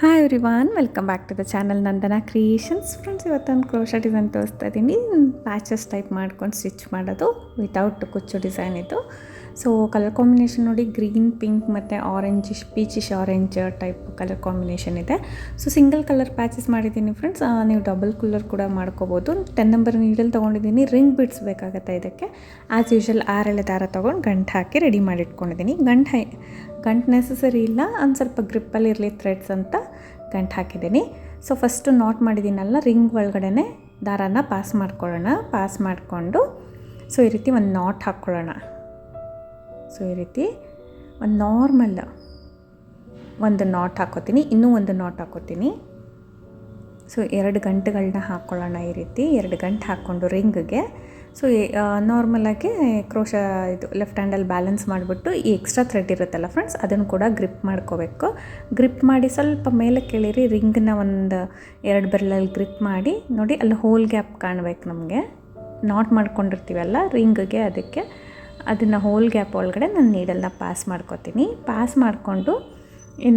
Hi everyone welcome back to the channel Nandana Creations friends ಇವತ್ತೊಂದು crochet design ತೋರಿಸ್ತಾ ಇದ್ದೀನಿ patches type ಮಾಡ್ಕೊಂಡು stitch ಮಾಡೋದು ವಿತೌಟ್ ಕುಚ್ಚು ಡಿಸೈನ್ ಇದು. ಸೊ ಕಲರ್ ಕಾಂಬಿನೇಷನ್ ನೋಡಿ ಗ್ರೀನ್ ಪಿಂಕ್ ಮತ್ತು orangish peachish orange type colour combination ಇದೆ. ಸೊ ಸಿಂಗಲ್ ಕಲರ್ ಪ್ಯಾಚಸ್ ಮಾಡಿದ್ದೀನಿ ಫ್ರೆಂಡ್ಸ್ ನೀವು ಡಬಲ್ ಕಲರ್ ಕೂಡ ಮಾಡ್ಕೋಬೋದು. ಟೆನ್ ನಂಬರ್ ನೀಡಲ್ ತೊಗೊಂಡಿದ್ದೀನಿ. ರಿಂಗ್ ಬಿಡ್ಸ್ ಬೇಕಾಗುತ್ತೆ ಇದಕ್ಕೆ. ಆ್ಯಸ್ ಯೂಶಲ್ ಆರಳೆ ದಾರ ತೊಗೊಂಡು ಗಂಟು ಹಾಕಿ ರೆಡಿ ಮಾಡಿಟ್ಕೊಂಡಿದ್ದೀನಿ. ಗಂಟು ಗಂಟು ನೆಸಸರಿ ಇಲ್ಲ, ಒಂದು ಸ್ವಲ್ಪ ಗ್ರಿಪ್ಪಲ್ಲಿ ಇರಲಿ ಥ್ರೆಡ್ಸ್ ಅಂತ ಗಂಟು ಹಾಕಿದ್ದೀನಿ. ಸೊ ಫಸ್ಟು ನಾಟ್ ಮಾಡಿದ್ದೀನಲ್ಲ ರಿಂಗ್ ಒಳಗಡೆ ದಾರಾನ ಪಾಸ್ ಮಾಡ್ಕೊಳ್ಳೋಣ. ಪಾಸ್ ಮಾಡಿಕೊಂಡು ಸೊ ಈ ರೀತಿ ಒಂದು ನಾಟ್ ಹಾಕ್ಕೊಳ್ಳೋಣ. ಸೊ ಈ ರೀತಿ ಒಂದು ನಾರ್ಮಲ್ ಒಂದು ನಾಟ್ ಹಾಕೋತೀನಿ. ಇನ್ನೂ ಒಂದು ನಾಟ್ ಹಾಕೋತೀನಿ. ಸೊ ಎರಡು ಗಂಟೆಗಳನ್ನ ಹಾಕ್ಕೊಳ್ಳೋಣ ಈ ರೀತಿ. ಎರಡು ಗಂಟೆ ಹಾಕ್ಕೊಂಡು ರಿಂಗ್ಗೆ ಸೊ ನಾರ್ಮಲಾಗಿ ಕ್ರೋಶ ಇದು ಲೆಫ್ಟ್ ಹ್ಯಾಂಡಲ್ಲಿ ಬ್ಯಾಲೆನ್ಸ್ ಮಾಡಿಬಿಟ್ಟು ಈ ಎಕ್ಸ್ಟ್ರಾ ಥ್ರೆಡ್ ಇರುತ್ತಲ್ಲ ಫ್ರೆಂಡ್ಸ್ ಅದನ್ನು ಕೂಡ ಗ್ರಿಪ್ ಮಾಡ್ಕೋಬೇಕು. ಗ್ರಿಪ್ ಮಾಡಿ ಸ್ವಲ್ಪ ಮೇಲೆ ಕೇಳಿರಿ ರಿಂಗನ್ನ ಒಂದು ಎರಡು ಬೆರಳಲ್ಲಿ ಗ್ರಿಪ್ ಮಾಡಿ, ನೋಡಿ ಅಲ್ಲಿ ಹೋಲ್ ಗ್ಯಾಪ್ ಕಾಣಬೇಕು ನಮಗೆ. ನಾಟ್ ಮಾಡ್ಕೊಂಡಿರ್ತೀವಲ್ಲ ರಿಂಗ್ಗೆ ಅದಕ್ಕೆ, ಅದನ್ನು ಹೋಲ್ ಗ್ಯಾಪ್ ಒಳಗಡೆ ನಾನು ನೀಡಲ್ನ ಪಾಸ್ ಮಾಡ್ಕೋತೀನಿ. ಪಾಸ್ ಮಾಡಿಕೊಂಡು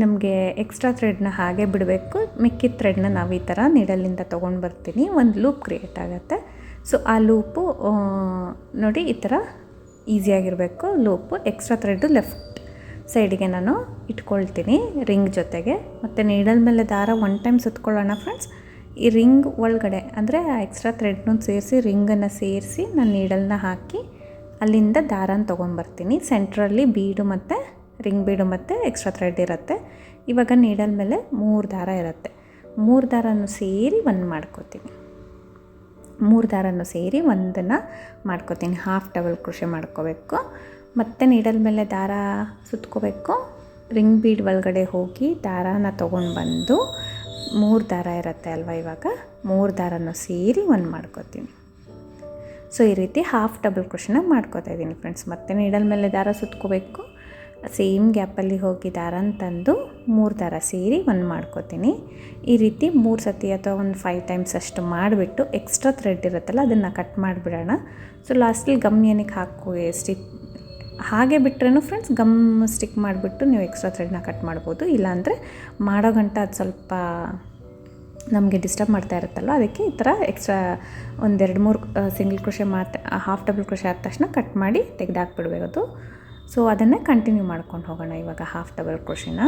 ನಮಗೆ ಎಕ್ಸ್ಟ್ರಾ ಥ್ರೆಡ್ನ ಹಾಗೆ ಬಿಡಬೇಕು. ಮಿಕ್ಕಿದ ಥ್ರೆಡ್ನ ನಾವು ಈ ಥರ ನೀಡಲ್ಲಿಂದ ತೊಗೊಂಡು ಬರ್ತೀನಿ. ಒಂದು ಲೂಪ್ ಕ್ರಿಯೇಟ್ ಆಗುತ್ತೆ. ಸೊ ಆ ಲೂಪು ನೋಡಿ ಈ ಥರ ಈಸಿಯಾಗಿರಬೇಕು ಲೂಪು ಎಕ್ಸ್ಟ್ರಾ ಥ್ರೆಡ್ಡು ಲೆಫ್ಟ್ ಸೈಡಿಗೆ ನಾನು ಇಟ್ಕೊಳ್ತೀನಿ ರಿಂಗ್ ಜೊತೆಗೆ. ಮತ್ತು ನೀಡಲ್ ಮೇಲೆ ದಾರ ಒನ್ ಟೈಮ್ ಸುತ್ಕೊಳ್ಳೋಣ ಫ್ರೆಂಡ್ಸ್. ಈ ರಿಂಗ್ ಒಳಗಡೆ, ಅಂದರೆ ಆ ಎಕ್ಸ್ಟ್ರಾ ಥ್ರೆಡ್ನ ಸೇರಿಸಿ, ರಿಂಗನ್ನು ಸೇರಿಸಿ ನಾನು ನೀಡಲ್ನ ಹಾಕಿ ಅಲ್ಲಿಂದ ದಾರನ ತೊಗೊಂಬರ್ತೀನಿ. ಸೆಂಟ್ರಲ್ಲಿ ಬೀಡು ಮತ್ತು, ರಿಂಗ್ ಬೀಡು ಮತ್ತು ಎಕ್ಸ್ಟ್ರಾ ಥ್ರೆಡ್ ಇರುತ್ತೆ. ಇವಾಗ ನೀಡಲ್ ಮೇಲೆ ಮೂರು ದಾರ ಇರುತ್ತೆ. ಮೂರು ದಾರನೂ ಸೇರಿ ಒಂದು ಮಾಡ್ಕೋತೀನಿ. ಮೂರು ದಾರನೂ ಸೇರಿ ಒಂದನ್ನು ಮಾಡ್ಕೋತೀನಿ. ಹಾಫ್ ಡಬಲ್ ಕೃಷಿ ಮಾಡ್ಕೋಬೇಕು. ಮತ್ತು ನೀಡಲ್ ಮೇಲೆ ದಾರ ಸುತ್ಕೋಬೇಕು. ರಿಂಗ್ ಬೀಡ್ ಒಳಗಡೆ ಹೋಗಿ ದಾರಾನ ತೊಗೊಂಡು ಬಂದು ಮೂರು ದಾರ ಇರುತ್ತೆ ಅಲ್ವಾ ಇವಾಗ? ಮೂರು ದಾರನೂ ಸೇರಿ ಒಂದು ಮಾಡ್ಕೋತೀನಿ. ಸೊ ಈ ರೀತಿ ಹಾಫ್ ಡಬಲ್ ಕೃಷಿನ ಮಾಡ್ಕೋತಾ ಇದ್ದೀನಿ ಫ್ರೆಂಡ್ಸ್ ಮತ್ತೆ ನೀಡಲ್ ಮೇಲೆ ದಾರ ಸುತ್ಕೋಬೇಕು. ಸೇಮ್ ಗ್ಯಾಪಲ್ಲಿ ಹೋಗಿ ದಾರನ ತಂದು ಮೂರು ದಾರ ಸೇರಿ ಒಂದು ಮಾಡ್ಕೋತೀನಿ. ಈ ರೀತಿ ಮೂರು ಸತಿ ಅಥವಾ ಒಂದು ಫೈವ್ ಟೈಮ್ಸ್ ಅಷ್ಟು ಮಾಡಿಬಿಟ್ಟು ಎಕ್ಸ್ಟ್ರಾ ಥ್ರೆಡ್ ಇರುತ್ತಲ್ಲ, ಅದನ್ನು ಕಟ್ ಮಾಡಿಬಿಡೋಣ. ಸೊ ಲಾಸ್ಟಲ್ಲಿ ಗಮ್ ಏನಕ್ಕೆ ಹಾಕೋ ಸ್ಟಿಕ್ ಹಾಗೆ ಬಿಟ್ರೂ ಫ್ರೆಂಡ್ಸ್ ಗಮ್ ಸ್ಟಿಕ್ ಮಾಡಿಬಿಟ್ಟು ನೀವು ಎಕ್ಸ್ಟ್ರಾ ಥ್ರೆಡ್ನ ಕಟ್ ಮಾಡ್ಬೋದು. ಇಲ್ಲಾಂದರೆ ಮಾಡೋ ಗಂಟ ಅದು ಸ್ವಲ್ಪ ನಮಗೆ ಡಿಸ್ಟರ್ಬ್ ಮಾಡ್ತಾ ಇರುತ್ತಲ್ಲ ಅದಕ್ಕೆ ಈ ಥರ ಎಕ್ಸ್ಟ್ರಾ ಒಂದೆರಡು ಮೂರು ಸಿಂಗಲ್ ಕೃಷಿ ಮಾತು ಹಾಫ್ ಡಬಲ್ ಕೃಷಿ ಆದ ತಕ್ಷಣ ಕಟ್ ಮಾಡಿ ತೆಗೆದಾಕ್ಬಿಡ್ಬೇಕು. ಸೊ ಅದನ್ನು ಕಂಟಿನ್ಯೂ ಮಾಡ್ಕೊಂಡು ಹೋಗೋಣ ಇವಾಗ ಹಾಫ್ ಡಬಲ್ ಕ್ರೋಶಿನ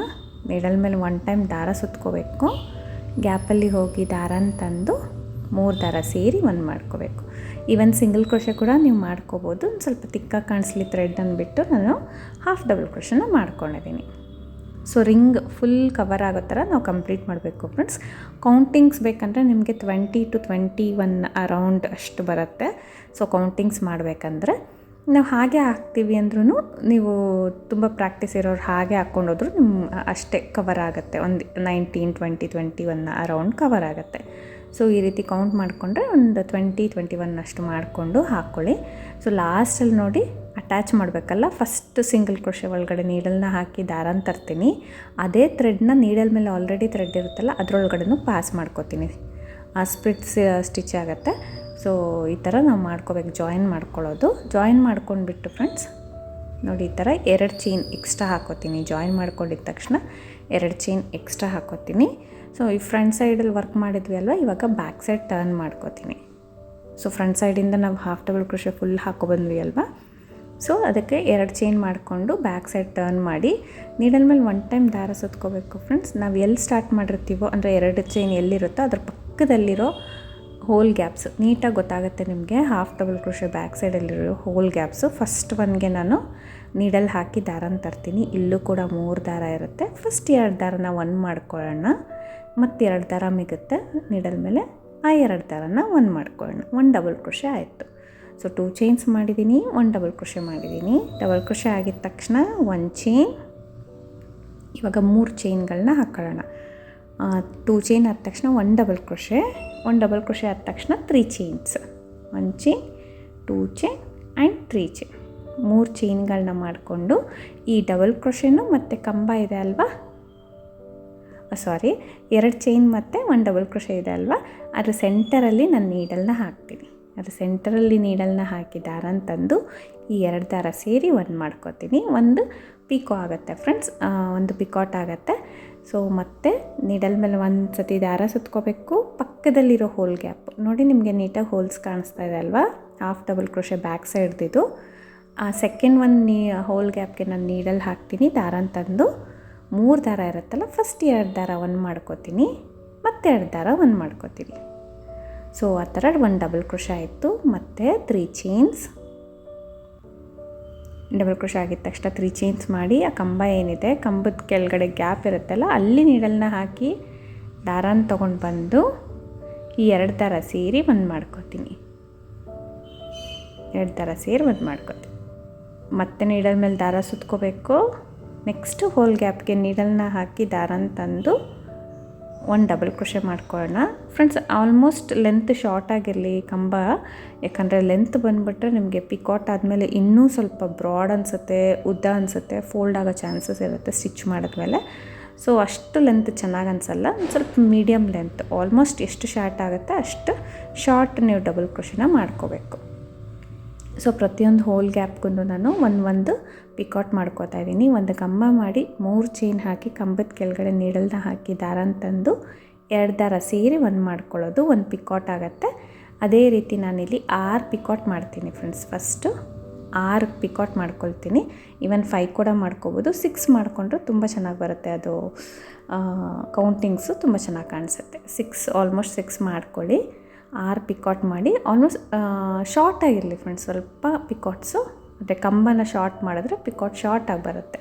ಮಿಡಲ್ ಮೇಲೆ ಒನ್ ಟೈಮ್ ದಾರ ಸುತ್ಕೋಬೇಕು. ಗ್ಯಾಪಲ್ಲಿ ಹೋಗಿ ದಾರನ ತಂದು ಮೂರು ದಾರ ಸೇರಿ ಒಂದು ಮಾಡ್ಕೋಬೇಕು. ಈವನ್ ಸಿಂಗಲ್ ಕ್ರೋಶೆ ಕೂಡ ನೀವು ಮಾಡ್ಕೋಬೋದು. ಒಂದು ಸ್ವಲ್ಪ ತಿಕ್ಕಾಗಿ ಕಾಣಿಸ್ಲಿ ಥ್ರೆಡ್ ಅಂದ್ಬಿಟ್ಟು ನಾನು ಹಾಫ್ ಡಬಲ್ ಕ್ರೋಶನ ಮಾಡ್ಕೊಂಡಿದ್ದೀನಿ ಸೊ ರಿಂಗ್ ಫುಲ್ ಕವರ್ ಆಗೋ ಥರ ನಾವು ಕಂಪ್ಲೀಟ್ ಮಾಡಬೇಕು ಫ್ರೆಂಡ್ಸ್ ಕೌಂಟಿಂಗ್ಸ್ ಬೇಕಂದರೆ ನಿಮಗೆ twenty two twenty one around ಅಷ್ಟು ಬರುತ್ತೆ. ಸೊ ಕೌಂಟಿಂಗ್ಸ್ ಮಾಡಬೇಕಂದ್ರೆ ನಾವು ಹಾಗೆ ಹಾಕ್ತೀವಿ ಅಂದ್ರೂ ನೀವು ತುಂಬ ಪ್ರಾಕ್ಟೀಸ್ ಇರೋರು ಹಾಗೆ ಹಾಕ್ಕೊಂಡೋದ್ರು ನಿಮ್ಮ ಅಷ್ಟೇ ಕವರ್ ಆಗುತ್ತೆ. ಒಂದು nineteen twenty twenty one around cover ಆಗುತ್ತೆ. ಸೊ ಈ ರೀತಿ ಕೌಂಟ್ ಮಾಡಿಕೊಂಡ್ರೆ ಒಂದು ಟ್ವೆಂಟಿ ಟ್ವೆಂಟಿ ಒನ್ ಅಷ್ಟು ಮಾಡಿಕೊಂಡು ಹಾಕ್ಕೊಳ್ಳಿ ಸೊ ಲಾಸ್ಟಲ್ಲಿ ನೋಡಿ ಅಟ್ಯಾಚ್ ಮಾಡಬೇಕಲ್ಲ ಫಸ್ಟ್ ಸಿಂಗಲ್ ಕ್ರೋಶೆ ಒಳಗಡೆ ನೀಡಲ್ನ ಹಾಕಿ ದಾರನ ತರ್ತೀನಿ. ಅದೇ ಥ್ರೆಡ್ನ ನೀಡಲ್ ಮೇಲೆ ಆಲ್ರೆಡಿ ಥ್ರೆಡ್ ಇರುತ್ತಲ್ಲ, ಅದರೊಳಗಡೆನೂ ಪಾಸ್ ಮಾಡ್ಕೋತೀನಿ. ಆ ಸ್ಪ್ರಿಟ್ಸ್ ಸ್ಟಿಚ್ ಆಗುತ್ತೆ. ಸೊ ಈ ಥರ ನಾವು ಮಾಡ್ಕೋಬೇಕು ಜಾಯಿನ್ ಮಾಡ್ಕೊಳ್ಳೋದು. ಜಾಯಿನ್ ಮಾಡ್ಕೊಂಡ್ಬಿಟ್ಟು ಫ್ರೆಂಡ್ಸ್ ನೋಡಿ ಈ ಥರ ಎರಡು ಚೈನ್ ಎಕ್ಸ್ಟ್ರಾ ಹಾಕೋತೀನಿ. ಜಾಯಿನ್ ಮಾಡ್ಕೊಂಡಿದ್ದ ತಕ್ಷಣ ಎರಡು ಚೈನ್ ಎಕ್ಸ್ಟ್ರಾ ಹಾಕೋತೀನಿ. ಸೊ ಈ ಫ್ರಂಟ್ ಸೈಡಲ್ಲಿ ವರ್ಕ್ ಮಾಡಿದ್ವಿ ಅಲ್ವಾ? ಇವಾಗ ಬ್ಯಾಕ್ ಸೈಡ್ ಟರ್ನ್ ಮಾಡ್ಕೋತೀನಿ. ಸೊ ಫ್ರಂಟ್ ಸೈಡಿಂದ ನಾವು ಹಾಫ್ ಡಬಲ್ ಕೃಷಿ ಫುಲ್ ಹಾಕೊಬಂದ್ವಿ ಅಲ್ವಾ? ಸೊ ಅದಕ್ಕೆ ಎರಡು ಚೈನ್ ಮಾಡಿಕೊಂಡು ಬ್ಯಾಕ್ ಸೈಡ್ ಟರ್ನ್ ಮಾಡಿ ನೀಡಲ್ ಮೇಲೆ ಒನ್ ಟೈಮ್ ದಾರ ಸುತ್ಕೋಬೇಕು ಫ್ರೆಂಡ್ಸ್ ನಾವು ಎಲ್ಲಿ ಸ್ಟಾರ್ಟ್ ಮಾಡಿರ್ತೀವೋ, ಅಂದರೆ ಎರಡು ಚೈನ್ ಎಲ್ಲಿರುತ್ತೋ, ಅದ್ರ ಪಕ್ಕದಲ್ಲಿರೋ ಹೋಲ್ ಗ್ಯಾಪ್ಸ್ ನೀಟಾಗಿ ಗೊತ್ತಾಗುತ್ತೆ ನಿಮಗೆ ಹಾಫ್ ಡಬಲ್ ಕೃಷಿ ಬ್ಯಾಕ್ ಸೈಡಲ್ಲಿರೋ ಹೋಲ್ ಗ್ಯಾಪ್ಸು ಫಸ್ಟ್ ಒನ್ಗೆ ನಾನು ನೀಡಲ್ ಹಾಕಿ ದಾರನ ತರ್ತೀನಿ. ಇಲ್ಲೂ ಕೂಡ ಮೂರು ದಾರ ಇರುತ್ತೆ. ಫಸ್ಟ್ ಎರಡು ದಾರನ ಒನ್ ಮಾಡ್ಕೊಳ್ಳೋಣ. ಮತ್ತು ಎರಡು ದಾರ ಮಿಗುತ್ತೆ. ನೀಡಲ್ ಮೇಲೆ ಆ ಎರಡು ದಾರನ ಒನ್ ಮಾಡ್ಕೊಳ್ಳೋಣ. ಒನ್ ಡಬಲ್ ಕ್ರೋಶೆ ಆಯಿತು. ಸೊ ಟೂ ಚೈನ್ಸ್ ಮಾಡಿದ್ದೀನಿ ಒನ್ ಡಬಲ್ ಕ್ರೋಶೆ ಮಾಡಿದ್ದೀನಿ ಡಬಲ್ ಕ್ರೋಶೆ ಆಗಿದ ತಕ್ಷಣ ಒನ್ ಚೈನ್ ಇವಾಗ ಮೂರು ಚೈನ್ಗಳನ್ನ ಹಾಕೊಳ್ಳೋಣ. ಟೂ ಚೈನ್ ಆದ ತಕ್ಷಣ one double crochet one double crochet ಆದ ತಕ್ಷಣ three chains one chain two chain and three chain ಮೂರು ಚೈನ್ಗಳನ್ನ ಮಾಡಿಕೊಂಡು ಈ ಡಬಲ್ ಕ್ರೋಶೆನು ಮತ್ತು ಕಂಬ ಇದೆ ಅಲ್ವಾ? ಸಾರಿ ಎರಡು ಚೈನ್ ಮತ್ತು ಒನ್ ಡಬಲ್ ಕ್ರೋಶೆ ಇದೆ ಅಲ್ವಾ? ಅದರ ಸೆಂಟರಲ್ಲಿ ನಾನು ನೀಡಲ್ನ ಹಾಕ್ತೀನಿ. ಅದ್ರ ಸೆಂಟರಲ್ಲಿ ನೀಡಲ್ನ ಹಾಕಿ ದಾರನ ತಂದು ಈ ಎರಡು ದಾರ ಸೇರಿ ಒಂದು ಮಾಡ್ಕೋತೀನಿ. ಒಂದು ಪಿಕೋ ಆಗುತ್ತೆ ಫ್ರೆಂಡ್ಸ್ ಒಂದು ಪಿಕಾಟ್ ಆಗುತ್ತೆ. ಸೊ ಮತ್ತೆ ನೀಡಲ್ ಮೇಲೆ ಒಂದು ಸತಿ ದಾರ ಸುತ್ಕೋಬೇಕು? ಪಕ್ಕದಲ್ಲಿರೋ ಹೋಲ್ ಗ್ಯಾಪ್ ನೋಡಿ ನಿಮಗೆ ನೀಟಾಗಿ ಹೋಲ್ಸ್ ಕಾಣಿಸ್ತಾ ಇದೆ ಅಲ್ವಾ? ಹಾಫ್ ಡಬಲ್ ಕ್ರೋಶೆ ಬ್ಯಾಕ್ ಸೈಡ್ದಿದ್ದು ಆ ಸೆಕೆಂಡ್ ಒನ್ ನೀ ಹೋಲ್ ಗ್ಯಾಪ್ಗೆ ನಾನು ನೀಡಲ್ ಹಾಕ್ತೀನಿ ದಾರ ತಂದು. ಮೂರು ದಾರ ಇರುತ್ತಲ್ಲ ಫಸ್ಟ್ ಎರಡು ದಾರ ಒಂದು ಮಾಡ್ಕೋತೀನಿ. ಮತ್ತೆ ಎರಡು ದಾರ ಒಂದು ಮಾಡ್ಕೋತೀನಿ. ಸೊ ಆ ಥರ ಒಂದು ಡಬಲ್ ಕ್ರೋಶ ಆಯಿತು. ಮತ್ತು ತ್ರೀ ಚೈನ್ಸ್ ಡಬಲ್ ಕ್ರೋಶ ಆಗಿದ ತಕ್ಷಣ ತ್ರೀ ಚೈನ್ಸ್ ಮಾಡಿ ಆ ಕಂಬ ಏನಿದೆ, ಕಂಬದ ಕೆಳಗಡೆ ಗ್ಯಾಪ್ ಇರುತ್ತಲ್ಲ, ಅಲ್ಲಿ ನೀಡಲ್ನ ಹಾಕಿ ದಾರಾನ ತೊಗೊಂಡು ಬಂದು ಈ ಎರಡು ಥರ ಸೇರಿ ಒಂದು ಮಾಡ್ಕೋತೀನಿ. ಎರಡು ಥರ ಸೇರಿ ಒಂದು ಮಾಡ್ಕೋತೀನಿ. ಮತ್ತೆ ನೀಡಲ್ ಮೇಲೆ ದಾರ ಸುತ್ಕೋಬೇಕು. ನೆಕ್ಸ್ಟು ಹೋಲ್ ಗ್ಯಾಪ್ಗೆ ನೀಡಲ್ನ ಹಾಕಿ ದಾರನ ತಂದು ಒಂದು ಡಬಲ್ ಕ್ರೋಶೆ ಮಾಡ್ಕೊಳ್ಳೋಣ ಫ್ರೆಂಡ್ಸ್ ಆಲ್ಮೋಸ್ಟ್ ಲೆಂತ್ ಶಾರ್ಟ್ ಆಗಿರಲಿ ಕಂಬ, ಯಾಕಂದರೆ ಲೆಂತ್ ಬಂದುಬಿಟ್ರೆ ನಿಮಗೆ ಪಿಕಾಟ್ ಆದಮೇಲೆ ಇನ್ನೂ ಸ್ವಲ್ಪ ಬ್ರಾಡ್ ಅನಿಸುತ್ತೆ, ಉದ್ದ ಅನಿಸುತ್ತೆ ಫೋಲ್ಡ್ ಆಗೋ ಚಾನ್ಸಸ್ ಇರುತ್ತೆ ಸ್ಟಿಚ್ ಮಾಡಿದ್ಮೇಲೆ. ಸೊ ಅಷ್ಟು ಲೆಂತ್ ಚೆನ್ನಾಗಿ ಅನಿಸಲ್ಲ, ಒಂದು ಸ್ವಲ್ಪ ಮೀಡಿಯಮ್ ಲೆಂತ್ ಆಲ್ಮೋಸ್ಟ್ ಎಷ್ಟು ಶಾರ್ಟ್ ಆಗುತ್ತೆ ಅಷ್ಟು ಶಾರ್ಟ್ ನೀವು ಡಬಲ್ ಕ್ರೋಶನ ಮಾಡ್ಕೋಬೇಕು. ಸೊ ಪ್ರತಿಯೊಂದು ಹೋಲ್ ಗ್ಯಾಪ್ಗೂ ನಾನು ಒಂದು ಒಂದು ಪಿಕಾಟ್ ಮಾಡ್ಕೋತಾ ಇದ್ದೀನಿ. ಒಂದು ಕಂಬ ಮಾಡಿ ಮೂರು ಚೈನ್ ಹಾಕಿ ಕಂಬದ ಕೆಳಗಡೆ ನೀಡಲ್ನ ಹಾಕಿ ದಾರನ ತಂದು ಎರಡು ದಾರ ಸೇರಿ ಒಂದು ಮಾಡ್ಕೊಳ್ಳೋದು ಒಂದು ಪಿಕಾಟ್ ಆಗುತ್ತೆ. ಅದೇ ರೀತಿ ನಾನಿಲ್ಲಿ ಆರು ಪಿಕಾಟ್ ಮಾಡ್ತೀನಿ ಫ್ರೆಂಡ್ಸ್ ಫಸ್ಟು ಆರು ಪಿಕೌಟ್ ಮಾಡ್ಕೊಳ್ತೀನಿ. ಈವನ್ ಫೈವ್ ಕೂಡ ಮಾಡ್ಕೋಬೋದು. ಸಿಕ್ಸ್ ಮಾಡಿಕೊಂಡ್ರೆ ತುಂಬ ಚೆನ್ನಾಗಿ ಬರುತ್ತೆ. ಅದು ಕೌಂಟಿಂಗ್ಸು ತುಂಬ ಚೆನ್ನಾಗಿ ಕಾಣಿಸುತ್ತೆ. ಸಿಕ್ಸ್ ಆಲ್ಮೋಸ್ಟ್ ಸಿಕ್ಸ್ ಮಾಡ್ಕೊಳ್ಳಿ. ಆರು ಪಿಕಾಟ್ ಮಾಡಿ ಆಲ್ಮೋಸ್ಟ್ ಶಾರ್ಟ್ ಆಗಿರಲಿ ಫ್ರೆಂಡ್ಸ್ ಸ್ವಲ್ಪ ಪಿಕಾಟ್ಸು, ಮತ್ತು ಕಂಬನ ಶಾರ್ಟ್ ಮಾಡಿದ್ರೆ ಪಿಕಾಟ್ ಶಾರ್ಟ್ ಆಗಿ ಬರುತ್ತೆ.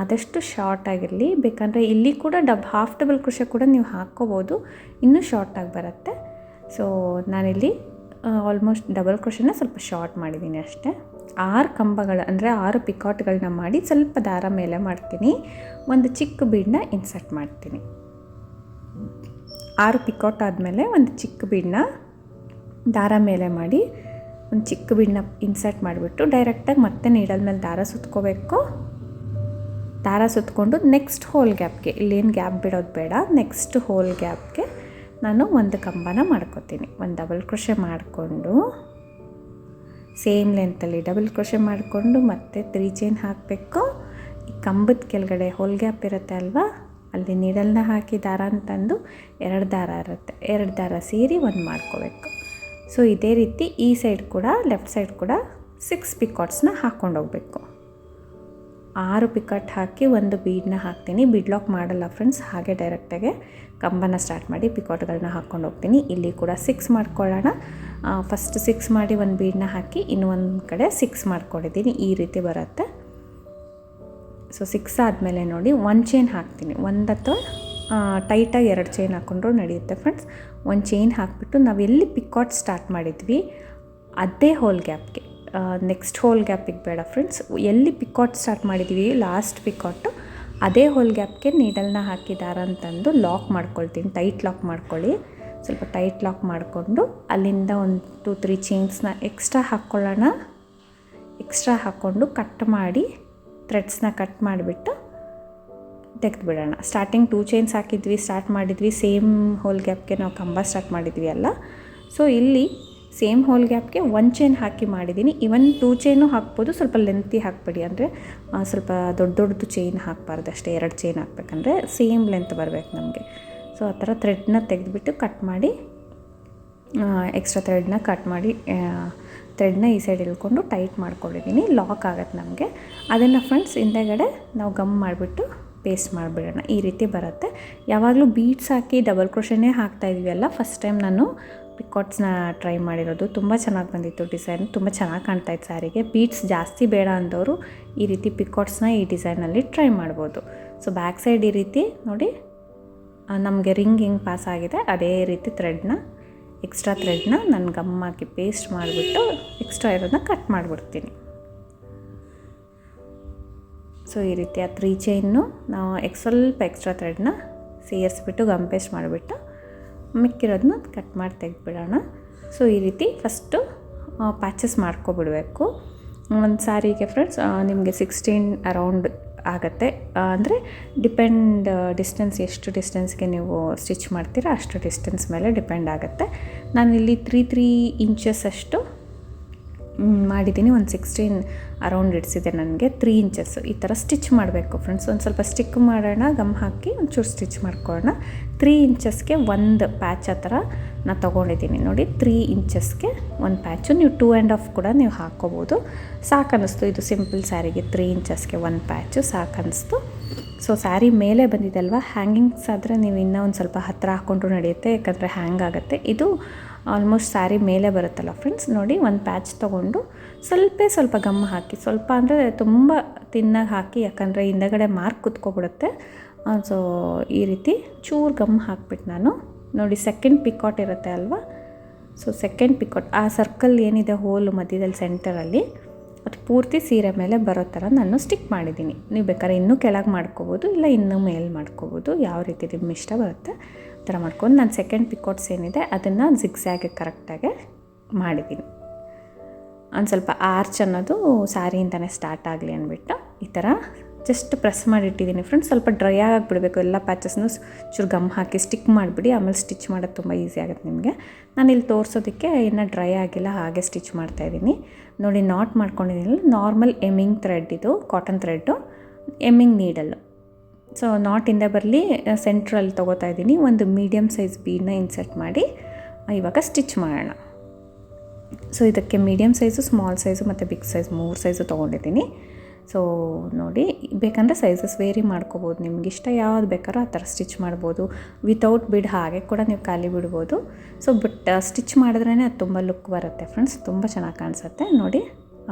ಆದಷ್ಟು ಶಾರ್ಟ್ ಆಗಿರಲಿ, ಬೇಕಂದರೆ ಇಲ್ಲಿ ಕೂಡ ಡಬ್ ಹಾಫ್ ಡಬಲ್ ಕೃಷಿ ಕೂಡ ನೀವು ಹಾಕ್ಕೋಬೋದು, ಇನ್ನೂ ಶಾರ್ಟಾಗಿ ಬರುತ್ತೆ. ಸೊ ನಾನಿಲ್ಲಿ ಆಲ್ಮೋಸ್ಟ್ ಡಬಲ್ ಕೃಷಿನ ಸ್ವಲ್ಪ ಶಾರ್ಟ್ ಮಾಡಿದ್ದೀನಿ ಅಷ್ಟೇ. ಆರು ಕಂಬಗಳ, ಅಂದರೆ ಆರು ಪಿಕಾಟ್ಗಳನ್ನ ಮಾಡಿ ಸ್ವಲ್ಪ ದಾರ ಮೇಲೆ ಮಾಡ್ತೀನಿ. ಒಂದು ಚಿಕ್ಕ ಬೀಡನ್ನ ಇನ್ಸರ್ಟ್ ಮಾಡ್ತೀನಿ. ಆರು ಪಿಕೌಟ್ ಆದಮೇಲೆ ಒಂದು ಚಿಕ್ಕ ಬೀಡನ್ನ ದಾರ ಮೇಲೆ ಮಾಡಿ ಒಂದು ಚಿಕ್ಕ ಬೀಡನ್ನ ಇನ್ಸರ್ಟ್ ಮಾಡಿಬಿಟ್ಟು ಡೈರೆಕ್ಟಾಗಿ ಮತ್ತೆ ನೀಡಲ್ ಮೇಲೆ ದಾರ ಸುತ್ಕೋಬೇಕು. ದಾರ ಸುತ್ಕೊಂಡು ನೆಕ್ಸ್ಟ್ ಹೋಲ್ ಗ್ಯಾಪ್ಗೆ, ಇಲ್ಲೇನು ಗ್ಯಾಪ್ ಬಿಡೋದು ಬೇಡ, ನೆಕ್ಸ್ಟ್ ಹೋಲ್ ಗ್ಯಾಪ್ಗೆ ನಾನು ಒಂದು ಕಂಬನ ಮಾಡ್ಕೋತೀನಿ. ಒಂದು ಡಬಲ್ ಕ್ರೋಶೆ ಮಾಡಿಕೊಂಡು, ಸೇಮ್ ಲೆಂತಲ್ಲಿ ಡಬಲ್ ಕ್ರೋಶೆ ಮಾಡಿಕೊಂಡು ಮತ್ತೆ ತ್ರೀ ಚೈನ್ ಹಾಕಬೇಕು. ಈ ಕಂಬದ ಕೆಳಗಡೆ ಹೋಲ್ ಗ್ಯಾಪ್ ಇರುತ್ತೆ ಅಲ್ವಾ? ಅಲ್ಲಿ ನೀಡಲ್ನ ಹಾಕಿ ದಾರ ಅಂತಂದು ಎರಡು ದಾರ ಇರುತ್ತೆ. ಎರಡು ದಾರ ಸೇರಿ ಒಂದು ಮಾಡ್ಕೋಬೇಕು. ಸೊ ಇದೇ ರೀತಿ ಈ ಸೈಡ್ ಕೂಡ ಲೆಫ್ಟ್ ಸೈಡ್ ಕೂಡ ಸಿಕ್ಸ್ ಪಿಕಾಟ್ಸ್ನ ಹಾಕ್ಕೊಂಡು ಹೋಗಬೇಕು. ಆರು ಪಿಕಟ್ ಹಾಕಿ ಒಂದು ಬೀಡನ್ನ ಹಾಕ್ತೀನಿ. ಬಿಡ್ಲಾಕ್ ಮಾಡಲ್ಲ ಫ್ರೆಂಡ್ಸ್ ಹಾಗೆ ಡೈರೆಕ್ಟಾಗೆ ಕಂಬನ ಸ್ಟಾರ್ಟ್ ಮಾಡಿ ಪಿಕಾಟ್ಗಳನ್ನ ಹಾಕ್ಕೊಂಡು ಹೋಗ್ತೀನಿ. ಇಲ್ಲಿ ಕೂಡ ಸಿಕ್ಸ್ ಮಾಡ್ಕೊಳ್ಳೋಣ. ಫಸ್ಟ್ ಸಿಕ್ಸ್ ಮಾಡಿ ಒಂದು ಬೀಡನ್ನ ಹಾಕಿ ಇನ್ನೊಂದು ಕಡೆ ಸಿಕ್ಸ್ ಮಾಡ್ಕೊಂಡಿದ್ದೀನಿ. ಈ ರೀತಿ ಬರುತ್ತೆ. ಸೊ ಸಿಕ್ಸ್ ಆದಮೇಲೆ ನೋಡಿ ಒಂದು ಚೈನ್ ಹಾಕ್ತೀನಿ. ಒಂದು ಅಥವಾ ಟೈಟಾಗಿ ಎರಡು ಚೈನ್ ಹಾಕ್ಕೊಂಡ್ರು ನಡೆಯುತ್ತೆ ಫ್ರೆಂಡ್ಸ್ ಒಂದು ಚೈನ್ ಹಾಕಿಬಿಟ್ಟು ನಾವು ಎಲ್ಲಿ ಪಿಕಾಟ್ ಸ್ಟಾರ್ಟ್ ಮಾಡಿದ್ವಿ, ಅದೇ ಹೋಲ್ ಗ್ಯಾಪ್ಗೆ ನೆಕ್ಸ್ಟ್ ಹೋಲ್ ಗ್ಯಾಪಿಗೆ ಬೇಡ ಫ್ರೆಂಡ್ಸ್ ಎಲ್ಲಿ ಪಿಕಾಟ್ ಸ್ಟಾರ್ಟ್ ಮಾಡಿದ್ವಿ ಲಾಸ್ಟ್ ಪಿಕಾಟು ಅದೇ ಹೋಲ್ ಗ್ಯಾಪ್ಗೆ ನೀಡಲ್ನ ಹಾಕಿ ದಾರ ಅಂತಂದು ಲಾಕ್ ಮಾಡ್ಕೊಳ್ತೀನಿ. ಟೈಟ್ ಲಾಕ್ ಮಾಡ್ಕೊಳ್ಳಿ. ಸ್ವಲ್ಪ ಟೈಟ್ ಲಾಕ್ ಮಾಡಿಕೊಂಡು, ಅಲ್ಲಿಂದ ಒಂದು ಟು ತ್ರೀ ಚೈನ್ಸ್ನ ಎಕ್ಸ್ಟ್ರಾ ಹಾಕ್ಕೊಳ್ಳೋಣ ಎಕ್ಸ್ಟ್ರಾ ಹಾಕ್ಕೊಂಡು ಕಟ್ ಮಾಡಿ ಥ್ರೆಡ್ಸ್ನ ಕಟ್ ಮಾಡಿಬಿಟ್ಟು ತೆಗೆದುಬಿಡೋಣ. ಸ್ಟಾರ್ಟಿಂಗ್ ಟೂ ಚೈನ್ಸ್ ಹಾಕಿದ್ವಿ ಸ್ಟಾರ್ಟ್ ಮಾಡಿದ್ವಿ ಸೇಮ್ ಹೋಲ್ ಗ್ಯಾಪ್ಗೆ ನಾವು ಕಂಬ ಸ್ಟಾರ್ಟ್ ಮಾಡಿದ್ವಿ ಅಲ್ಲ. ಸೊ ಇಲ್ಲಿ ಸೇಮ್ ಹೋಲ್ ಗ್ಯಾಪ್ಗೆ ಒನ್ ಚೈನ್ ಹಾಕಿ ಮಾಡಿದ್ದೀನಿ ಇವನ್ ಟೂ ಚೈನು ಹಾಕ್ಬೋದು, ಸ್ವಲ್ಪ ಲೆಂತಿ ಹಾಕ್ಬೇಡಿ. ಅಂದರೆ ಸ್ವಲ್ಪ ದೊಡ್ಡ ದೊಡ್ಡದು ಚೈನ್ ಹಾಕಬಾರ್ದು ಅಷ್ಟೇ, ಎರಡು ಚೈನ್ ಹಾಕ್ಬೇಕಂದ್ರೆ ಸೇಮ್ ಲೆಂತ್ ಬರಬೇಕು ನಮಗೆ. ಸೊ ಆ ಥರ ಥ್ರೆಡ್ನ ತೆಗೆದುಬಿಟ್ಟು ಕಟ್ ಮಾಡಿ ಎಕ್ಸ್ಟ್ರಾ ಥ್ರೆಡ್ನ ಕಟ್ ಮಾಡಿ ಥ್ರೆಡ್ನ ಈ ಸೈಡ್ ಇಳ್ಕೊಂಡು ಟೈಟ್ ಮಾಡ್ಕೊಂಡಿದ್ದೀನಿ ಲಾಕ್ ಆಗುತ್ತೆ ನಮಗೆ. ಅದನ್ನು ಫ್ರೆಂಡ್ಸ್ ಹಿಂದೆಗಡೆ ನಾವು ಗಮ್ ಮಾಡಿಬಿಟ್ಟು ಪೇಸ್ಟ್ ಮಾಡಿಬಿಡೋಣ. ಈ ರೀತಿ ಬರುತ್ತೆ. ಯಾವಾಗಲೂ ಬೀಟ್ಸ್ ಹಾಕಿ ಡಬಲ್ ಕ್ರೋಶನೇ ಹಾಕ್ತಾ ಇದೀವಲ್ಲ ಫಸ್ಟ್ ಟೈಮ್ ನಾನು ಪಿಕಾಟ್ಸ್ನ ಟ್ರೈ ಮಾಡಿರೋದು. ತುಂಬ ಚೆನ್ನಾಗಿ ಬಂದಿತ್ತು ಡಿಸೈನ್ ತುಂಬ ಚೆನ್ನಾಗಿ ಕಾಣ್ತಾ ಇತ್ತು ಸ್ಯಾರಿಗೆ ಬೀಡ್ಸ್ ಜಾಸ್ತಿ ಬೇಡ ಅಂದವರು ಈ ರೀತಿ ಪಿಕಾಟ್ಸ್ನ ಈ ಡಿಸೈನಲ್ಲಿ ಟ್ರೈ ಮಾಡ್ಬೋದು. ಸೊ ಬ್ಯಾಕ್ ಸೈಡ್ ಈ ರೀತಿ ನೋಡಿ ನಮಗೆ ರಿಂಗ್ ಹಿಂಗೆ ಪಾಸ್ ಆಗಿದೆ. ಅದೇ ರೀತಿ ಥ್ರೆಡ್ನ ಎಕ್ಸ್ಟ್ರಾ ಥ್ರೆಡ್ನ ನಾನು ಗಮ್ ಹಾಕಿ ಪೇಸ್ಟ್ ಮಾಡಿಬಿಟ್ಟು ಎಕ್ಸ್ಟ್ರಾ ಇರೋದನ್ನ ಕಟ್ ಮಾಡಿಬಿಡ್ತೀನಿ. ಸೊ ಈ ರೀತಿ ಆ ತ್ರೀ ಚೈನ್ನು ನಾವು ಎಕ್ ಸ್ವಲ್ಪ ಎಕ್ಸ್ಟ್ರಾ ಥ್ರೆಡ್ನ ಸೇರಿಸ್ಬಿಟ್ಟು ಗಮ್ ಪೇಸ್ಟ್ ಮಾಡಿಬಿಟ್ಟು ಮಿಕ್ಕಿರೋದನ್ನ ಕಟ್ ಮಾಡಿ ತೆಗೆದ್ಬಿಡೋಣ. ಸೊ ಈ ರೀತಿ ಫಸ್ಟು ಪ್ಯಾಚಸ್ ಮಾಡ್ಕೊಬಿಡಬೇಕು. ಒಂದು ಸಾರಿಗೆ ಫ್ರೆಂಡ್ಸ್ ನಿಮಗೆ ಸಿಕ್ಸ್ಟೀನ್ ಅರೌಂಡ್ ಆಗುತ್ತೆ. ಅಂದರೆ ಡಿಪೆಂಡ್, ಡಿಸ್ಟೆನ್ಸ್, ಎಷ್ಟು ಡಿಸ್ಟೆನ್ಸ್ಗೆ ನೀವು ಸ್ಟಿಚ್ ಮಾಡ್ತೀರಾ ಅಷ್ಟು ಡಿಸ್ಟೆನ್ಸ್ ಮೇಲೆ ಡಿಪೆಂಡ್ ಆಗುತ್ತೆ. ನಾನಿಲ್ಲಿ ತ್ರೀ ತ್ರೀ ಇಂಚಸ್ ಅಷ್ಟು ಮಾಡಿದ್ದೀನಿ. ಒಂದು ಸಿಕ್ಸ್ಟೀನ್ ಅರೌಂಡ್ ಇಡ್ಸಿದೆ ನನಗೆ. ತ್ರೀ ಇಂಚಸ್ ಈ ಥರ ಸ್ಟಿಚ್ ಮಾಡಬೇಕು ಫ್ರೆಂಡ್ಸ್ ಒಂದು ಸ್ವಲ್ಪ ಸ್ಟಿಕ್ ಮಾಡೋಣ ಗಮ್ ಹಾಕಿ ಒಂಚೂರು ಸ್ಟಿಚ್ ಮಾಡ್ಕೊಳ್ಳೋಣ. ತ್ರೀ ಇಂಚಸ್ಗೆ ಒಂದು ಪ್ಯಾಚ್ ಆ ಥರ ನಾನು ತೊಗೊಂಡಿದ್ದೀನಿ. ನೋಡಿ ತ್ರೀ ಇಂಚಸ್ಗೆ ಒಂದು ಪ್ಯಾಚು ನೀವು ಟೂ ಆ್ಯಂಡ್ ಆಫ್ ಕೂಡ ನೀವು ಹಾಕ್ಕೋಬೋದು ಸಾಕನ್ನಿಸ್ತು. ಇದು ಸಿಂಪಲ್ ಸ್ಯಾರಿಗೆ ತ್ರೀ ಇಂಚಸ್ಗೆ ಒಂದು ಪ್ಯಾಚು ಸಾಕನ್ನಿಸ್ತು. ಸೊ ಸ್ಯಾರಿ ಮೇಲೆ ಬಂದಿದೆ ಅಲ್ವಾ? ಹ್ಯಾಂಗಿಂಗ್ಸ್ ಆದರೆ ನೀವು ಇನ್ನೂ ಒಂದು ಸ್ವಲ್ಪ ಹತ್ತಿರ ಹಾಕ್ಕೊಂಡ್ರು ನಡೆಯುತ್ತೆ, ಯಾಕಂದರೆ ಹ್ಯಾಂಗ್ ಆಗುತ್ತೆ. ಇದು ಆಲ್ಮೋಸ್ಟ್ ಸ್ಯಾರಿ ಮೇಲೆ ಬರುತ್ತಲ್ಲ ಫ್ರೆಂಡ್ಸ್? ನೋಡಿ, ಒಂದು ಪ್ಯಾಚ್ ತೊಗೊಂಡು ಸ್ವಲ್ಪ ಸ್ವಲ್ಪ ಗಮ್ ಹಾಕಿ, ಸ್ವಲ್ಪ ಅಂದರೆ ತುಂಬ ತಿನ್ನಾಗಿ ಹಾಕಿ, ಯಾಕಂದರೆ ಹಿಂದಗಡೆ ಮಾರ್ಕ್ ಕುತ್ಕೊಬಿಡುತ್ತೆ. ಸೊ ಈ ರೀತಿ ಚೂರು ಗಮ್ ಹಾಕ್ಬಿಟ್ಟು ನಾನು. ನೋಡಿ ಸೆಕೆಂಡ್ ಪಿಕಾಟ್ ಇರುತ್ತೆ ಅಲ್ವಾ? ಸೊ ಸೆಕೆಂಡ್ ಪಿಕಾಟ್ ಆ ಸರ್ಕಲ್ ಏನಿದೆ ಹೋಲು ಮಧ್ಯದಲ್ಲಿ ಸೆಂಟರಲ್ಲಿ ಅದು ಪೂರ್ತಿ ಸೀರೆ ಮೇಲೆ ಬರೋ ಥರ ನಾನು ಸ್ಟಿಕ್ ಮಾಡಿದ್ದೀನಿ. ನೀವು ಬೇಕಾದ್ರೆ ಇನ್ನೂ ಕೆಳಗೆ ಮಾಡ್ಕೋಬೋದು, ಇಲ್ಲ ಇನ್ನೂ ಮೇಲೆ ಮಾಡ್ಕೋಬೋದು, ಯಾವ ರೀತಿ ನಿಮ್ಮ ಇಷ್ಟ ಬರುತ್ತೆ. ಥರ ಮಾಡ್ಕೊಂಡು ನಾನು ಸೆಕೆಂಡ್ ಪಿಕೋಟ್ಸ್ ಏನಿದೆ ಅದನ್ನು ಜಿಗ್ಸಾಗೆ ಕರೆಕ್ಟಾಗಿ ಮಾಡಿದ್ದೀನಿ. ಒಂದು ಸ್ವಲ್ಪ ಆರ್ಚ್ ಅನ್ನೋದು ಸ್ಯಾರಿಯಿಂದನೇ ಸ್ಟಾರ್ಟ್ ಆಗಲಿ ಅಂದ್ಬಿಟ್ಟು ಈ ಥರ ಜಸ್ಟ್ ಪ್ರೆಸ್ ಮಾಡಿಟ್ಟಿದ್ದೀನಿ ಫ್ರೆಂಡ್ಸ್ ಸ್ವಲ್ಪ ಡ್ರೈ ಆಗಿಬಿಡಬೇಕು, ಎಲ್ಲ ಪ್ಯಾಚಸ್ನು ಚೂರು ಗಮ್ ಹಾಕಿ ಸ್ಟಿಕ್ ಮಾಡಿಬಿಡಿ, ಆಮೇಲೆ ಸ್ಟಿಚ್ ಮಾಡೋದು ತುಂಬ ಈಸಿ ಆಗುತ್ತೆ ನಿಮಗೆ. ನಾನು ಇಲ್ಲಿ ತೋರಿಸೋದಕ್ಕೆ ಇನ್ನೂ ಡ್ರೈ ಆಗಿಲ್ಲ, ಹಾಗೆ ಸ್ಟಿಚ್ ಮಾಡ್ತಾಯಿದ್ದೀನಿ ನೋಡಿ ನಾಟ್ ಮಾಡ್ಕೊಂಡಿದ್ದೀನಿ. ನಾರ್ಮಲ್ ಎಮ್ಮಿಂಗ್ ಥ್ರೆಡ್ ಇದು cotton thread hemming needle so knot ಇಂದ ಬರಲಿ ಸೆಂಟ್ರಲ್ಲಿ ತೊಗೋತಾ ಇದ್ದೀನಿ. ಒಂದು ಮೀಡಿಯಮ್ ಸೈಜ್ ಬೀಡನ್ನ ಇನ್ಸರ್ಟ್ ಮಾಡಿ ಇವಾಗ ಸ್ಟಿಚ್ ಮಾಡೋಣ. ಸೊ ಇದಕ್ಕೆ ಮೀಡಿಯಮ್ ಸೈಜು ಸ್ಮಾಲ್ ಸೈಜು ಮತ್ತು ಬಿಗ್ ಸೈಜ್ ಮೂರು ಸೈಜು ತೊಗೊಂಡಿದ್ದೀನಿ. ಸೊ ನೋಡಿ, ಬೇಕಂದರೆ ಸೈಜಸ್ ವೇರಿ ಮಾಡ್ಕೋಬೋದು. ನಿಮ್ಗೆ ಇಷ್ಟ ಯಾವ್ದು ಬೇಕಾದ್ರೂ ಆ ಥರ ಸ್ಟಿಚ್ ಮಾಡ್ಬೋದು. ವಿತೌಟ್ ಬಿಡ್ ಹಾಗೆ ಕೂಡ ನೀವು ಖಾಲಿ ಬಿಡ್ಬೋದು. ಸೊ ಬಟ್ ಸ್ಟಿಚ್ ಮಾಡಿದ್ರೇ ಅದು ತುಂಬ ಲುಕ್ ಬರುತ್ತೆ ಫ್ರೆಂಡ್ಸ್ ತುಂಬ ಚೆನ್ನಾಗಿ ಕಾಣಿಸುತ್ತೆ. ನೋಡಿ,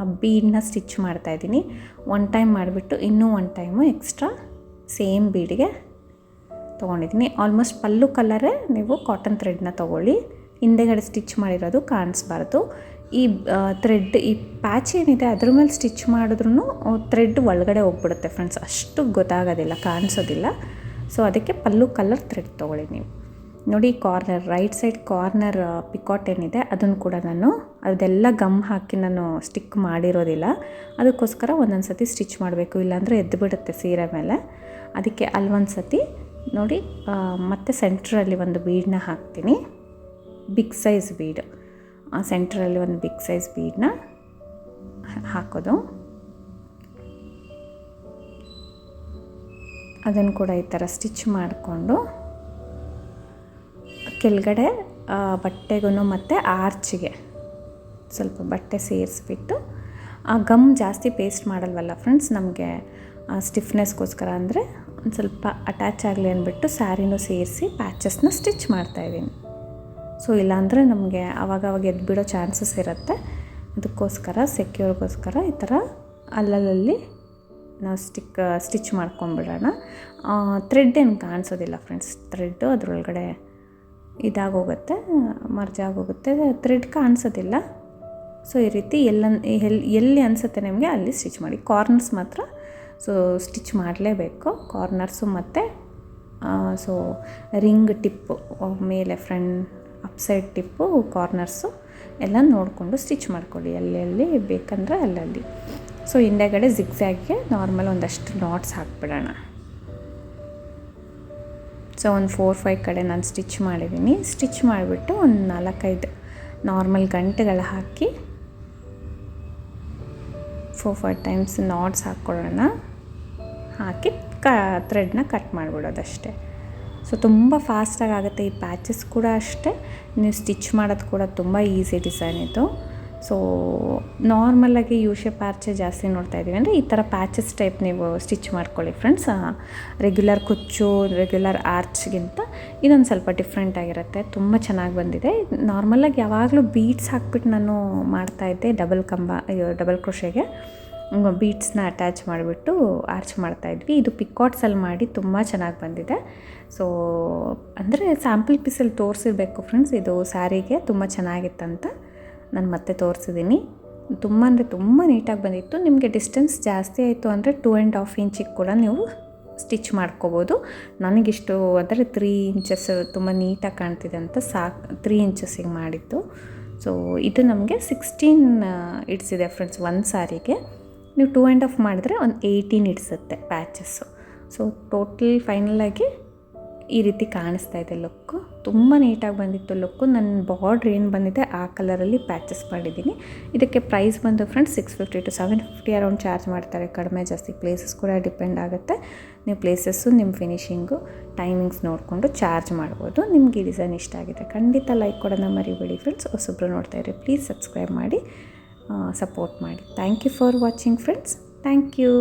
ಆ ಬೀಡನ್ನ ಸ್ಟಿಚ್ ಮಾಡ್ತಾಯಿದ್ದೀನಿ ಒನ್ ಟೈಮ್ ಮಾಡಿಬಿಟ್ಟು ಇನ್ನೂ ಒನ್ ಟೈಮು ಎಕ್ಸ್ಟ್ರಾ ಸೇಮ್ ಬೀಡಿಗೆ ತೊಗೊಂಡಿದ್ದೀನಿ. ಆಲ್ಮೋಸ್ಟ್ ಪಲ್ಲು ಕಲರೇ ನೀವು ಕಾಟನ್ ಥ್ರೆಡ್ನ ತೊಗೊಳ್ಳಿ. ಹಿಂದೆಗಡೆ ಸ್ಟಿಚ್ ಮಾಡಿರೋದು ಕಾಣಿಸ್ಬಾರ್ದು. ಈ ಥ್ರೆಡ್ ಈ ಪ್ಯಾಚ್ ಏನಿದೆ ಅದ್ರ ಮೇಲೆ ಸ್ಟಿಚ್ ಮಾಡಿದ್ರೂ ಥ್ರೆಡ್ ಒಳಗಡೆ ಹೋಗ್ಬಿಡುತ್ತೆ ಫ್ರೆಂಡ್ಸ್ ಅಷ್ಟು ಗೊತ್ತಾಗೋದಿಲ್ಲ, ಕಾಣಿಸೋದಿಲ್ಲ. ಸೊ ಅದಕ್ಕೆ ಪಲ್ಲು ಕಲರ್ ಥ್ರೆಡ್ ತೊಗೊಳ್ಳಿ ನೀವು. ನೋಡಿ corner right side corner picot ಏನಿದೆ ಅದನ್ನು ಕೂಡ ನಾನು ಅದೆಲ್ಲ ಗಮ್ ಹಾಕಿ ನಾನು ಸ್ಟಿಕ್ ಮಾಡಿರೋದಿಲ್ಲ. ಅದಕ್ಕೋಸ್ಕರ ಒಂದೊಂದು ಸತಿ ಸ್ಟಿಚ್ ಮಾಡಬೇಕು. ಇಲ್ಲಾಂದರೆ ಎದ್ದು ಬಿಡುತ್ತೆ ಸೀರೆ ಮೇಲೆ. ಅದಕ್ಕೆ ಅಲ್ಲೊಂದು ಸತಿ ನೋಡಿ ಮತ್ತೆ ಸೆಂಟ್ರಲ್ಲಿ ಒಂದು ಬೀಡನ್ನ ಹಾಕ್ತೀನಿ. Big size bead. ಸೆಂಟ್ರಲ್ಲಿ ಒಂದು ಬಿಗ್ ಸೈಜ್ ಬೀಡನ್ನ ಹಾಕೋದು. ಅದನ್ನು ಕೂಡ ಈ ಥರ ಸ್ಟಿಚ್ ಮಾಡಿಕೊಂಡು ಕೆಳಗಡೆ ಬಟ್ಟೆಗೂ ಮತ್ತು ಆರ್ಚಿಗೆ ಸ್ವಲ್ಪ ಬಟ್ಟೆ ಸೇರಿಸ್ಬಿಟ್ಟು, ಆ ಗಮ್ ಜಾಸ್ತಿ ಪೇಸ್ಟ್ ಮಾಡಲ್ವಲ್ಲ ಫ್ರೆಂಡ್ಸ್ ನಮಗೆ ಸ್ಟಿಫ್ನೆಸ್ಗೋಸ್ಕರ ಅಂದರೆ ಒಂದು ಸ್ವಲ್ಪ ಅಟ್ಯಾಚ್ ಆಗಲಿ ಅಂದ್ಬಿಟ್ಟು ಸ್ಯಾರಿನೂ ಸೇರಿಸಿ ಪ್ಯಾಚಸ್ನ ಸ್ಟಿಚ್ ಮಾಡ್ತಾಯಿದ್ದೀನಿ ಸೊ ಇಲ್ಲಾಂದರೆ ನಮಗೆ ಅವಾಗವಾಗ ಎದ್ದು ಬಿಡೋ ಚಾನ್ಸಸ್ ಇರುತ್ತೆ. ಅದಕ್ಕೋಸ್ಕರ ಸೆಕ್ಯೂರ್ಗೋಸ್ಕರ ಈ ಥರ ಅಲ್ಲಲ್ಲಿ ನಾವು ಸ್ಟಿಕ್ ಸ್ಟಿಚ್ ಮಾಡ್ಕೊಂಬಿಡೋಣ. ಥ್ರೆಡ್ ಏನು ಕಾಣಿಸೋದಿಲ್ಲ ಫ್ರೆಂಡ್ಸ್ ಥ್ರೆಡ್ಡು ಅದರೊಳಗಡೆ ಇದಾಗೋಗುತ್ತೆ ಮರ್ಜಾಗೋಗುತ್ತೆ ಥ್ರೆಡ್ ಕಾಣಿಸೋದಿಲ್ಲ. ಸೊ ಈ ರೀತಿ ಎಲ್ಲಿ ಎಲ್ಲಿ ಅನಿಸುತ್ತೆ ನಿಮಗೆ ಅಲ್ಲಿ ಸ್ಟಿಚ್ ಮಾಡಿ. ಕಾರ್ನರ್ಸ್ ಮಾತ್ರ ಸೊ ಸ್ಟಿಚ್ ಮಾಡಲೇಬೇಕು. ಕಾರ್ನರ್ಸು ಮತ್ತು ಸೊ ರಿಂಗ್ ಟಿಪ್ಪು ಮೇಲೆ ಫ್ರಂಟ್ ಅಪ್ಸೈಡ್ ಟಿಪ್ಪು ಕಾರ್ನರ್ಸು ಎಲ್ಲ ನೋಡಿಕೊಂಡು ಸ್ಟಿಚ್ ಮಾಡ್ಕೊಳ್ಳಿ. ಎಲ್ಲೆಲ್ಲಿ ಬೇಕಂದರೆ ಅಲ್ಲಲ್ಲಿ. ಸೊ ಹಿಂದೆಗಡೆ ಜಿಗ್ಜ್ಯಾಗ್ಗೆ ನಾರ್ಮಲ್ ಒಂದಷ್ಟು ನಾಟ್ಸ್ ಹಾಕ್ಬಿಡೋಣ. ಸೊ ಒಂದು ಫೋರ್ ಫೈವ್ ಕಡೆ ನಾನು ಸ್ಟಿಚ್ ಮಾಡಿದ್ದೀನಿ. ಸ್ಟಿಚ್ ಮಾಡಿಬಿಟ್ಟು ಒಂದು ನಾಲ್ಕೈದು ನಾರ್ಮಲ್ ಗಂಟೆಗಳು ಹಾಕಿ ಫೋರ್ ಫೈವ್ ಟೈಮ್ಸ್ ನಾಟ್ಸ್ ಹಾಕ್ಕೊಳ್ಳೋಣ. ಹಾಕಿ ಕ ಥ್ರೆಡ್ನ ಕಟ್ ಮಾಡಿಬಿಡೋದಷ್ಟೇ. ಸೊ ತುಂಬ ಫಾಸ್ಟಾಗಿ ಆಗುತ್ತೆ ಈ ಪ್ಯಾಚಸ್ ಕೂಡ ಅಷ್ಟೇ. ನೀವು ಸ್ಟಿಚ್ ಮಾಡೋದು ಕೂಡ ತುಂಬ ಈಸಿ ಡಿಸೈನ್ ಇದು. ಸೊ ನಾರ್ಮಲಾಗಿ ಯು ಶೇಪ್ ಆರ್ಚೆ ಜಾಸ್ತಿ ನೋಡ್ತಾ ಇದ್ದೀವಿ ಅಂದರೆ ಈ ಥರ ಪ್ಯಾಚಸ್ ಟೈಪ್ ನೀವು ಸ್ಟಿಚ್ ಮಾಡ್ಕೊಳ್ಳಿ ಫ್ರೆಂಡ್ಸ್ ರೆಗ್ಯುಲರ್ ಕುಚ್ಚು ರೆಗ್ಯುಲರ್ ಆರ್ಚ್ಗಿಂತ ಇದೊಂದು ಸ್ವಲ್ಪ ಡಿಫ್ರೆಂಟ್ ಆಗಿರುತ್ತೆ. ತುಂಬ ಚೆನ್ನಾಗಿ ಬಂದಿದೆ. ನಾರ್ಮಲಾಗಿ ಯಾವಾಗಲೂ ಬೀಡ್ಸ್ ಹಾಕ್ಬಿಟ್ಟು ನಾನು ಮಾಡ್ತಾಯಿದ್ದೆ ಡಬಲ್ ಕಂಬ ಡಬಲ್ ಕ್ರೋಶೆಗೆ ಬೀಡ್ಸ್ನ ಅಟ್ಯಾಚ್ ಮಾಡಿಬಿಟ್ಟು ಆರ್ಚ್ ಮಾಡ್ತಾಯಿದ್ವಿ ಇದು ಪಿಕ್ಕಾಟ್ಸಲ್ಲಿ ಮಾಡಿ ತುಂಬ ಚೆನ್ನಾಗಿ ಬಂದಿದೆ. ಸೊ ಅಂದರೆ ಸ್ಯಾಂಪಲ್ ಪೀಸಲ್ಲಿ ತೋರಿಸಿರ್ಬೇಕು ಫ್ರೆಂಡ್ಸ್ ಇದು ಸ್ಯಾರಿಗೆ ತುಂಬ ಚೆನ್ನಾಗಿತ್ತಂತ ನಾನು ಮತ್ತೆ ತೋರಿಸಿದ್ದೀನಿ ತುಂಬ ಅಂದರೆ ತುಂಬ ನೀಟಾಗಿ ಬಂದಿತ್ತು. ನಿಮಗೆ ಡಿಸ್ಟೆನ್ಸ್ ಜಾಸ್ತಿ ಆಯಿತು ಅಂದರೆ ಟೂ ಆ್ಯಂಡ್ ಹಾಫ್ ಇಂಚಿಗೆ ಕೂಡ ನೀವು ಸ್ಟಿಚ್ ಮಾಡ್ಕೋಬೋದು. ನನಗಿಷ್ಟು ಅಂದರೆ ತ್ರೀ ಇಂಚಸ್ ತುಂಬ ನೀಟಾಗಿ ಕಾಣ್ತಿದೆ ಅಂತ ಸಾಕು ತ್ರೀ ಇಂಚಸ್ಸಿಗೆ ಮಾಡಿತ್ತು ಸೊ ಇದು ನಮಗೆ ಸಿಕ್ಸ್ಟೀನ್ ಇಡ್ಸಿದೆ ಫ್ರೆಂಡ್ಸ್ ಒಂದು ಸಾರಿಗೆ. ನೀವು ಟೂ ಆ್ಯಂಡ್ ಹಾಫ್ ಮಾಡಿದ್ರೆ ಒಂದು ಏಯ್ಟೀನ್ ಇಡ್ಸುತ್ತೆ ಪ್ಯಾಚಸ್ಸು ಸೊ ಟೋಟಲ್ ಫೈನಲಾಗಿ ಈ ರೀತಿ ಕಾಣಿಸ್ತಾ ಇದೆ ಲುಕ್ಕು ತುಂಬ ನೀಟಾಗಿ ಬಂದಿತ್ತು ಲುಕ್ಕು ನನ್ನ ಬಾರ್ಡ್ರ್ ಏನು ಬಂದಿದೆ ಆ ಕಲರಲ್ಲಿ ಪ್ಯಾಚಸ್ ಮಾಡಿದ್ದೀನಿ. ಇದಕ್ಕೆ ಪ್ರೈಸ್ ಬಂದು friends six fifty to seven fifty around charge ಮಾಡ್ತಾರೆ. ಕಡಿಮೆ ಜಾಸ್ತಿ ಪ್ಲೇಸಸ್ ಕೂಡ ಡಿಪೆಂಡ್ ಆಗುತ್ತೆ. ನೀವು ಪ್ಲೇಸಸ್ಸು ನಿಮ್ಮ ಫಿನಿಶಿಂಗು ಟೈಮಿಂಗ್ಸ್ ನೋಡಿಕೊಂಡು ಚಾರ್ಜ್ ಮಾಡ್ಬೋದು. ನಿಮ್ಗೆ ಈ ಡಿಸೈನ್ ಇಷ್ಟ ಆಗಿದೆ ಖಂಡಿತ ಲೈಕ್ ಕೊಡೋಣ ಮರಿಬೇಡಿ ಫ್ರೆಂಡ್ಸ್ ಹೊಸೊಬ್ರು ನೋಡ್ತಾ ಇರಿ ಪ್ಲೀಸ್ ಸಬ್ಸ್ಕ್ರೈಬ್ ಮಾಡಿ. ಸಪೋರ್ಟ್ ಮಾಡಿ. Thank you for watching friends thank you